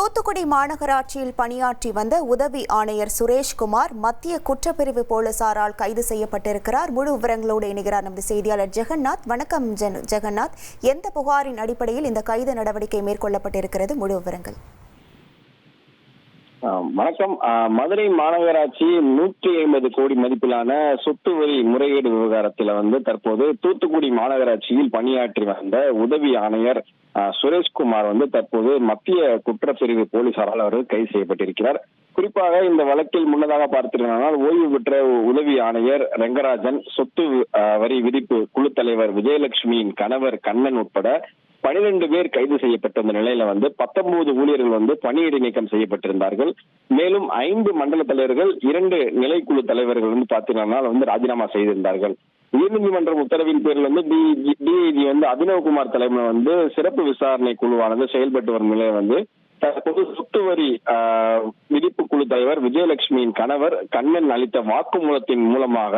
தூத்துக்குடி மாநகராட்சியில் பணியாற்றி வந்த உதவி ஆணையர் சுரேஷ்குமார் மத்திய குற்றப்பிரிவு போலீசாரால் கைது செய்யப்பட்டிருக்கிறார். முழு விவரங்களோடு இணைகிறார் நமது செய்தியாளர் ஜெகநாத். வணக்கம் ஜென்- ஜெகநாத். எந்த புகாரின் அடிப்படையில் இந்த கைது நடவடிக்கை மேற்கொள்ளப்பட்டிருக்கிறது? முழு விவரங்கள். வணக்கம். மதுரை மாநகராட்சி நூற்றி ஐம்பது கோடி மதிப்பிலான சொத்து வரி முறைகேடு விவகாரத்தில் வந்து தற்போது தூத்துக்குடி மாநகராட்சியில் பணியாற்றி வந்த உதவி ஆணையர் சுரேஷ்குமார் வந்து தற்போது மத்திய குற்றப்பிரிவு போலீசாரால் அவர் கைது செய்யப்பட்டிருக்கிறார். குறிப்பாக இந்த வழக்கில் முன்னதாக பார்த்திருந்தால் ஓய்வு பெற்ற உதவி ஆணையர் ரெங்கராஜன் சொத்து வரி விதிப்பு குழு தலைவர் விஜயலட்சுமியின் கணவர் கண்ணன் உட்பட பனிரெண்டு பேர் கைது செய்யப்பட்ட இந்த நிலையில வந்து பத்தொன்பது ஊழியர்கள் வந்து பணியிடை நீக்கம் செய்யப்பட்டிருந்தார்கள். மேலும் ஐந்து மண்டல தலைவர்கள் இரண்டு நிலைக்குழு தலைவர்கள் வந்து பாத்தீங்கன்னா வந்து ராஜினாமா செய்திருந்தார்கள். உயர்நீதிமன்றம் உத்தரவின் பேரில் வந்து டிஐஜி வந்து அபினவ்குமார் தலைமையில் வந்து சிறப்பு விசாரணை குழுவானது செயல்பட்டு வரும் நிலையில வந்து தற்போது சொத்து வரி ஆஹ், விதிப்பு குழு தலைவர் விஜயலட்சுமியின் கணவர் கண்ணன் அளித்த வாக்குமூலத்தின் மூலமாக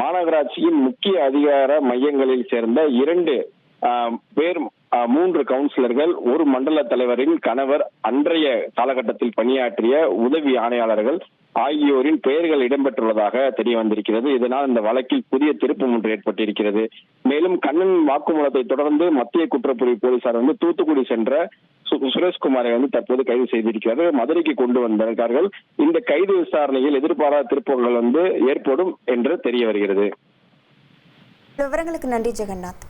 மாநகராட்சியின் முக்கிய அதிகார மையங்களில் சேர்ந்த இரண்டு ஆஹ், பேர் மூன்று கவுன்சிலர்கள் ஒரு மண்டல தலைவரின் கணவர் அன்றைய காலகட்டத்தில் பணியாற்றிய உதவி ஆணையாளர்கள் ஆகியோரின் பெயர்கள் இடம்பெற்றுள்ளதாக தெரிய வந்திருக்கிறது இதனால் இந்த வழக்கில் புதிய திருப்பம் ஒன்று ஏற்பட்டிருக்கிறது. மேலும் கண்ணன் வாக்குமூலத்தை தொடர்ந்து மத்திய குற்றப்பிரிவு போலீசார் வந்து தூத்துக்குடி சென்ற சு- சுரேஷ்குமாரை வந்து தற்போது கைது செய்திருக்கிறது மதுரைக்கு கொண்டு வந்திருக்கார்கள் இந்த கைது விசாரணையில் எதிர்பாராத திருப்பங்கள் வந்து ஏற்படும் என்று தெரிய வருகிறது. விவரங்களுக்கு நன்றி ஜெகநாத்.